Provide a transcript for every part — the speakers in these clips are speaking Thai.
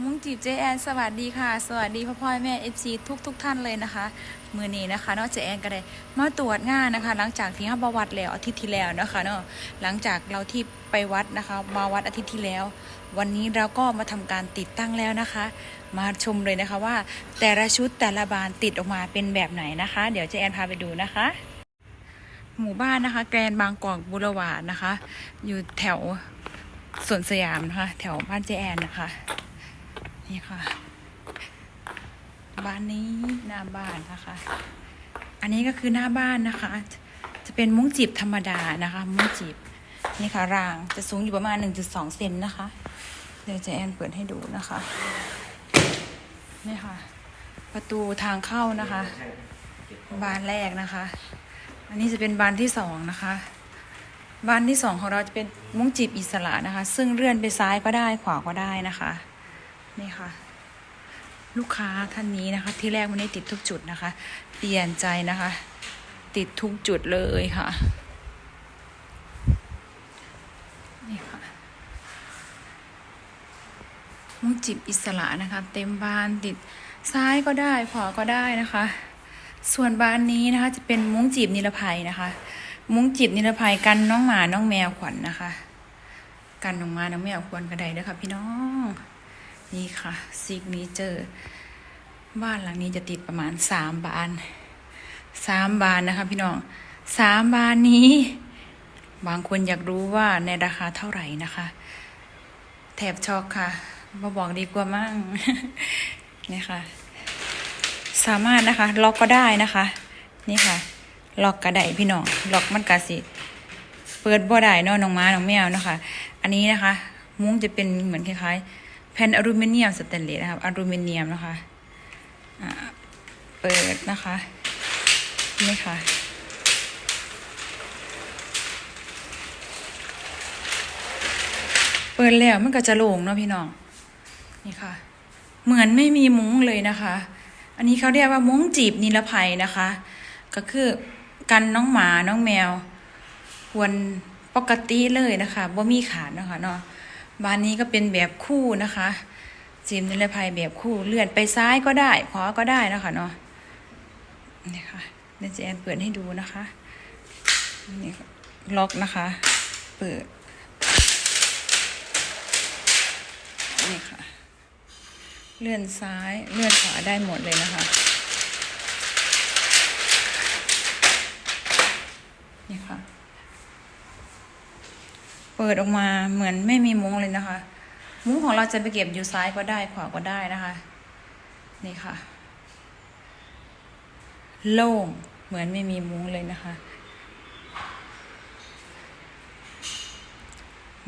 มุ้งจีบเจแอนสวัสดีค่ะ สวัสดีพ่อพ่อแม่เอฟซีทุกทุกท่านเลยนะคะ มือนี้นะคะเนอกเจแอนก็ได้มาตรวจงานนะคะ หลังจากที่ห้าบวัดแล้วอาทิตย์ที่แล้วนะคะเนาะหลังจากเราที่ไปวัดนะคะ มาวัดอาทิตย์ที่แล้ว วันนี้เราก็มาทำการติดตั้งแล้วนะคะ มาชมเลยนะคะว่า แต่ละชุดแต่ละบานติดออกมาเป็นแบบไหนนะคะ เดี๋ยวเจแอนพาไปดูนะคะหมู่บ้านนะคะ แกรนบางกอกบุรวาดนะคะ อยู่แถวสวนสยามนะคะ แถวบ้านเจแอนนะคะ นี่ค่ะ บ้านนี้หน้าบ้านนะคะ อันนี้ก็คือหน้าบ้านนะคะ จะเป็นมุ้งจีบธรรมดานะคะ มุ้งจีบนี่ค่ะ รางจะสูงอยู่ประมาณ 1.2 เซนนะคะ เดี๋ยวจะแอนเปิดให้ดูนะคะนี่ค่ะ ประตูทางเข้านะคะ บานแรกนะคะ อันนี้จะเป็นบานที่สองนะคะบานที่สองของเราจะเป็นมุ้งจีบอิสระนะคะ ซึ่งเลื่อนไปซ้ายก็ได้ขวาก็ได้นะคะ นี่ค่ะ ลูกค้าท่านนี้นะคะ ที่แรกวันนี้ติดทุกจุดนะคะ เปลี่ยนใจนะคะ ติดทุกจุดเลยค่ะนี่ค่ะมุ้งจิบอิสระนะคะ เต็มบานติดซ้ายก็ได้ขวาก็ได้นะคะ ส่วนบานนี้นะคะ จะเป็นมุ้งจีบนิรภัยนะคะ มุ้งจีบนิรภัยกันน้องหมาน้องแมวขวัญนนะคะ กันน้องหมาน้องแมวควรกระไดเด้อค่ะพี่น้อง นี่ค่ะซิกนี้เจอบ้านหลังนี้จะติดประมาณสามบานสามบานนะคะ พี่น้องสามบานนี้ บางคนอยากรู้ว่าในราคาเท่าไหร่นะคะ แถบช็อกค่ะมาบอกดีกว่ามั่งนี่ค่ะ สามารถนะคะ ล็อกก็ได้นะคะ นี่ค่ะ ล็อกกระไดพี่น้องล็อกมันกะสิ เปิดบ่ได้นาะน้องม้าน้องแมวนะคะ อันนี้นะคะ มุ้งจะเป็นเหมือนคล้ายๆ แผ่นอลูมิเนียมสแตนเลสนะครับ อลูมิเนียมนะคะเปิดนะคะนี่ค่ะ เปิดแล้วมันก็จะโล่งเนาะพี่น้อง นี่ค่ะ เหมือนไม่มีมุ้งเลยนะคะ อันนี้เขาเรียกว่ามุ้งจีบนิรภัยนะคะ ก็คือกันน้องหมาน้องแมว ควรปกติเลยนะคะบ่มีขาดนะคะเนาะ บานนี้ก็เป็นแบบคู่นะคะจีมนิรภัยแบบคู่เลื่อนไปซ้ายก็ได้ขวาก็ได้นะคะเนาะนี่ค่ะเดี๋ยวเจแอนเปิดให้ดูนะคะนี่ล็อกนะคะ เปิดนี่ค่ะ เลื่อนซ้ายเลื่อนขวาได้หมดเลยนะคะ นี่ค่ะ เปิดออกมาเหมือนไม่มีมุ้งเลยนะคะ มุ้งของเราจะไปเก็บอยู่ซ้ายก็ได้ขวาก็ได้นะคะ นี่ค่ะ โล่งเหมือนไม่มีมุ้งเลยนะคะ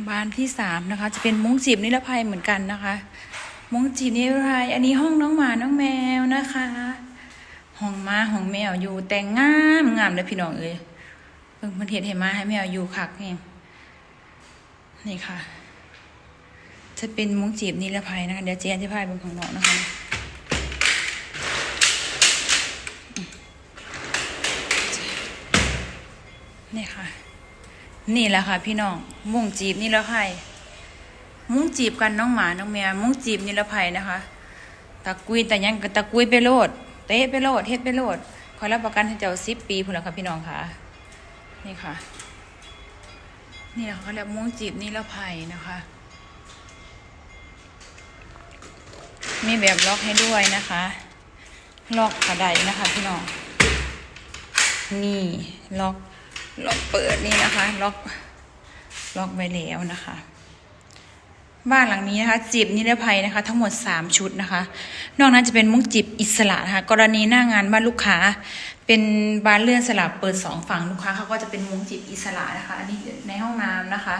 บานที่สามนะคะ จะเป็นมุ้งจีบนิรภัยเหมือนกันนะคะ มุ้งจีบนิรภัย อันนี้ห้องน้องหมาน้องแมวนะคะห้องมาห้องแมวอยู่แต่งงามงามเลยพี่น้องเอ้ยเพิ่งมันเห็นเห็นมาให้แมวอยู่คักเอง นี่ค่ะ จะเป็นมุ้งจีบนิรภัยนะคะ เดี๋ยวเจ๊อธิบายบนของน้องนะคะนี่ค่ะ นี่แหละค่ะ พี่น้องมุ้งจีบนิรภัยมุ้งจีบกันน้องหมาน้องแมวมุ้งจีบนิรภัยนะคะตะกุยแต่ยังตะกุยไปโลดเตะไปโลดเฮ็ดไปโลดขอยรับประกันให้เจ้าสิบปีพุ่นละค่ะพี่น้องค่ะ นี่ค่ะ นี่นะคะเขาเรียกมุ้งจีบนิรภัยนะคะ มีแบบล็อกให้ด้วยนะคะ ล็อกกระไดนะคะพี่น้อง นี่ล็อกล็อกเปิดนี่นะคะ ล็อกล็อกไว้แล้วนะคะบ้านหลังนี้นะคะจีบนิรภัยนะคะ ทั้งหมด 3 ชุดนะคะ นอกนั้นจะเป็นมุ้งจีบอิสระนะคะกรณีหน้างานบ้านลูกค้า เป็นบานเลื่อนสลับเปิดสองฝั่งลูกค้าเขาก็จะเป็นมุ้งจีบอิสระนะคะ อันนี้ในห้องน้ำนะคะ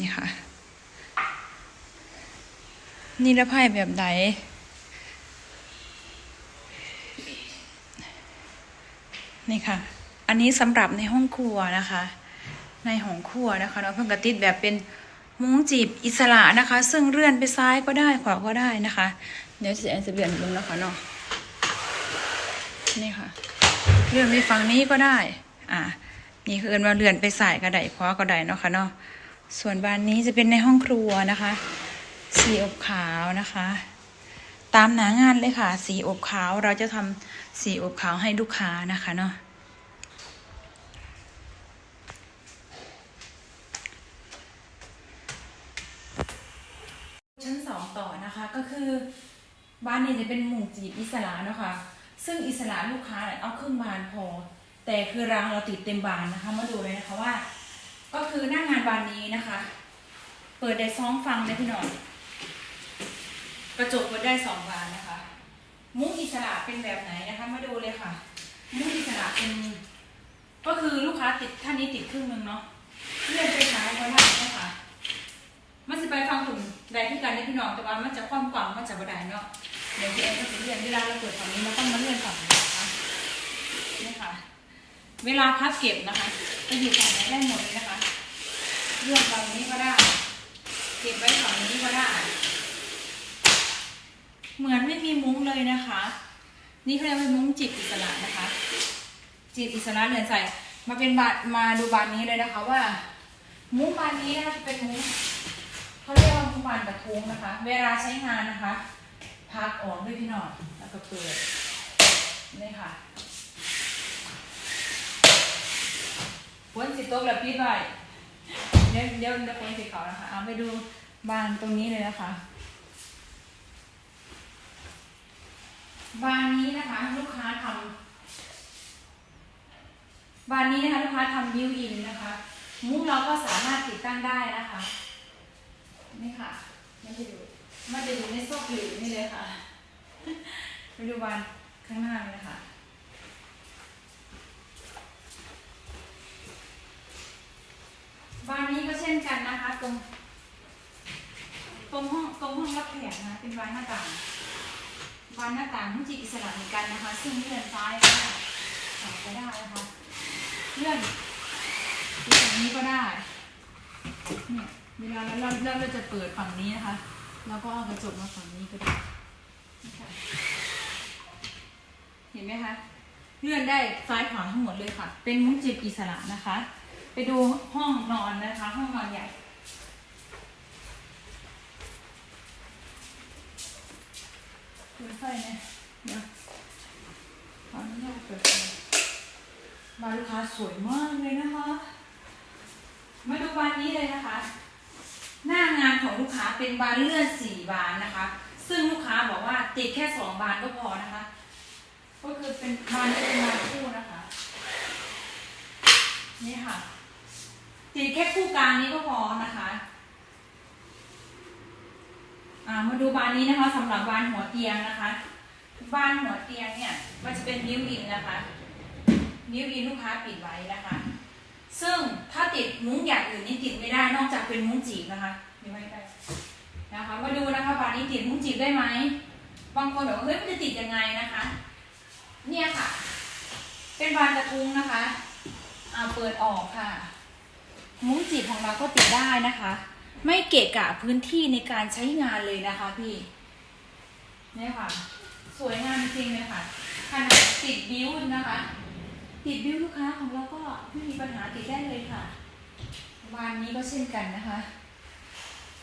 นี่ค่ะ นิรภัยแบบไหนนี่ค่ะ อันนี้สำหรับในห้องครัวนะคะ ในห้องครัวนะคะเนาะเพิ่งกระติดแบบเป็นมุ้งจีบอิสระนะคะ ซึ่งเลื่อนไปซ้ายก็ได้ขวาก็ได้นะคะ เดี๋ยวจะจะเปลื่อนลงนะคะเนาะ นี่ค่ะ เลื่อนไปฝั่งนี้ก็ได้ อ่า นี่คือเอินว่าเลื่อนไปซ้ายก็ได้ขวาก็ได้เนาะค่ะเนาะ ส่วนบานนี้จะเป็นในห้องครัวนะคะ สีอบขาวนะคะ ตามหนางานเลยค่ะ สีอบขาวเราจะทำสีอบขาวให้ลูกค้านะคะเนาะชั้นสองต่อนะคะก็คือบ้านนี้จะเป็นหมู่จีบอิสระเนาะค่ะ ซึ่งอิสระลูกค้าเนี่ยเอาครึ่งบานพอ แต่คือรางเราติดเต็มบานนะคะ มาดูเลยนะคะว่า ก็คือหน้างานบานนี้นะคะ เปิดได้สองฟังเลยพี่หน่อย กระจกเปิดได้สองบานนะคะ มุ้งอิสระเป็นแบบไหนนะคะ มาดูเลยค่ะ มุ้งอิสระเป็นก็คือลูกค้าติดท่านนี้ติดครึ่งหนึงเนาะเลื่อนไปซ้ายก็ได้นะคะมันจะไปฟังกลุ่มใดที่กันได้พี่น้องแต่ว่ามันจะความกว้างมันจะบดายเนาะ เดี๋ยวพี่เอ็มก็จะเลื่อนเวลาเราเปิดฝั่งนี้เราต้องมาเลื่อนฝั่งนี้นะคะนี่ค่ะ เวลาพับเก็บนะคะจะอยู่ฝั่งไหนได้หมดเลยนะคะเลื่อนฝั่งนี้ก็ได้ เก็บไว้ฝั่งนี้ก็ได้ เหมือนไม่มีมุ้งเลยนะคะ นี่เขาเรียกว่ามุ้งจิตอิสระนะคะ จิตอิสระเรือนใส่มาเป็นบาทมาดูบานนี้เลยนะคะว่า มุ้งบานนี้นะคะจะเป็นมุ้งเขาเรียกว่ามุ้งบานกระทุ้งนะคะ เวลาใช้งานนะคะ พักออกด้วยพี่หน่อยแล้วก็เปิดนี่ค่ะฝนสิตกแล้วปิดไว้เดี๋ยวเดี๋ยวเดี๋ยวฝนสิเขาวนะคะ เอาไปดูบานตรงนี้เลยนะคะ บานนี้นะคะ ลูกค้าทำบานนี้นะคะลูกค้าทำบิวอินนะคะ มุ้งเราก็สามารถติดตั้งได้นะคะ นี่ค่ะมันจะอยู่ มันจะอยู่ในซอกหลืบนี่เลยค่ะไปดูบานข้างหน้าเลยนะคะบานนี้ก็เช่นกันนะคะ ตรง ตรงห้องตรงห้องรับแขกนะเป็นบานหน้าต่าง บานหน้าต่างมุจิอิสระเหมือนกันนะคะ ซึ่งเลื่อนซ้ายก็ได้ขวาก็ได้นะคะเลื่อนดูตรงนี้ก็ได้เนี่ยเวลาเราเราเราเราจะเปิดฝั่งนี้นะคะ แล้วก็เอากระจกมาฝั่งนี้ก็ได้นะคะเห็นไหมคะ เลื่อนได้ซ้ายขวาทั้งหมดเลยค่ะ เป็นมุ้งจิบอิสระนะคะ ไปดูห้องนอนนะคะ ห้องนอนใหญ่เปิดไฟเนี่ยเดี๋ยวขออนุญาตเปิดไฟบานลูกค้าสวยมากเลยนะคะ มาดูบานนี้เลยนะคะ หน้างานของลูกค้าเป็นบานเลื่อนสี่บานนะคะ ซึ่งลูกค้าบอกว่าติดแค่สองบานก็พอนะคะ ก็คือเป็นบานเป็นบานคู่นะคะ นี่ค่ะ ติดแค่คู่กลางนี้ก็พอนะคะอ่ามาดูบานนี้นะคะสำหรับบานหัวเตียงนะคะ บานหัวเตียงเนี่ย มันจะเป็นนิ้วอินนะคะ นิ้วอินลูกค้าปิดไว้นะคะ ซึ่ง ติดมุ้งอย่างอื่นนี่ติดไม่ได้นอกจากเป็นมุ้งจีบนะคะนี่ไม่ได้นะคะ มาดูนะคะบานนี้ติดมุ้งจีบได้ไหมบางคนบอกว่าเฮ้ยมันจะติดยังไงนะคะ เนี่ยค่ะ เป็นบานกระทุ้งนะคะเอาเปิดออกค่ะ มุ้งจีบของเราก็ติดได้นะคะ ไม่เกะกะพื้นที่ในการใช้งานเลยนะคะพี่เนี่ยค่ะ สวยงามจริงเลยค่ะขนาดติดบิ้วนะคะ ติดบิ้วลูกค้าของเราก็ไม่มีปัญหาติดได้เลยค่ะ บานนี้ก็เช่นกันนะคะ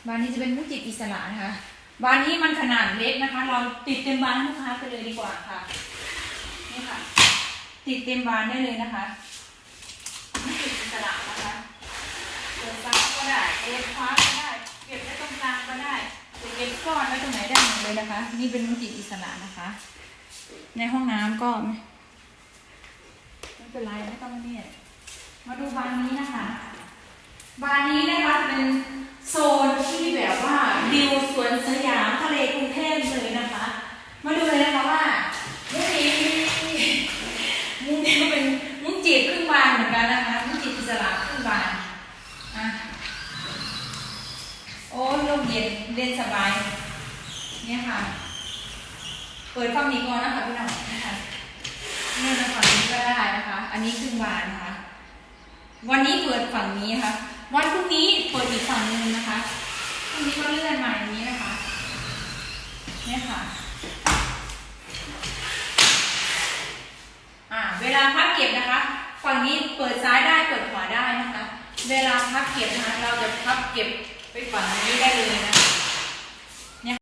บานนี้จะเป็นมุ้จีบอิสระนะคะ บานนี้มันขนาดเล็กนะคะ เราติดเต็มบานลูกค้าไปเลยดีกว่าค่ะ นี่ค่ะ ติดเต็มบานได้เลยนะคะมุ้จีบอิสระนะคะเปิดซ้ายก็ได้เปิดขวาก็ได้ เก็บไว้ตรงกลางก็ได้จะเก็บก้อนไว้ตรงไหนได้หมดเลยนะคะ นี่เป็นมุจิอิสระนะคะ ในห้องน้ำก็ไม่ไม่เป็นไรไม่ต้องเนี่ยมาดูบานนี้นะคะ บานนี้นะคะเป็นโซนที่แบบว่าวิวสวนสยามทะเลกรุงเทพเลยนะคะ มาดูเลยนะคะว่ามุ้งนี้มุ้งนี้ก็เป็นมุ้งจีบครึ่งบานเหมือนกันนะคะมุ้งจีบอิสระครึ่งบานอะโอ้ลมเย็นเย็นสบายเนี่ยค่ะ เปิดฟังนี้ก่อนนะคะพี่น้องนะคะเนี่ยนะฝั่งนี้ก็ได้นะคะ อันนี้ครึ่งบานนะคะวันนี้เปิดฝั่งนี้นะคะ วันพรุ่งนี้เปิดอีกฝั่งหนึงนะคะพรุ่งนี้ก็เลื่อนมาอย่างนี้นะคะเนี่ยค่ะอ่าเวลาพับเก็บนะคะ ฝั่งนี้เปิดซ้ายได้เปิดขวาได้นะคะ เวลาพับเก็บนะคะเราจะพับเก็บไปฝั่งนี้ได้เลยนะคะ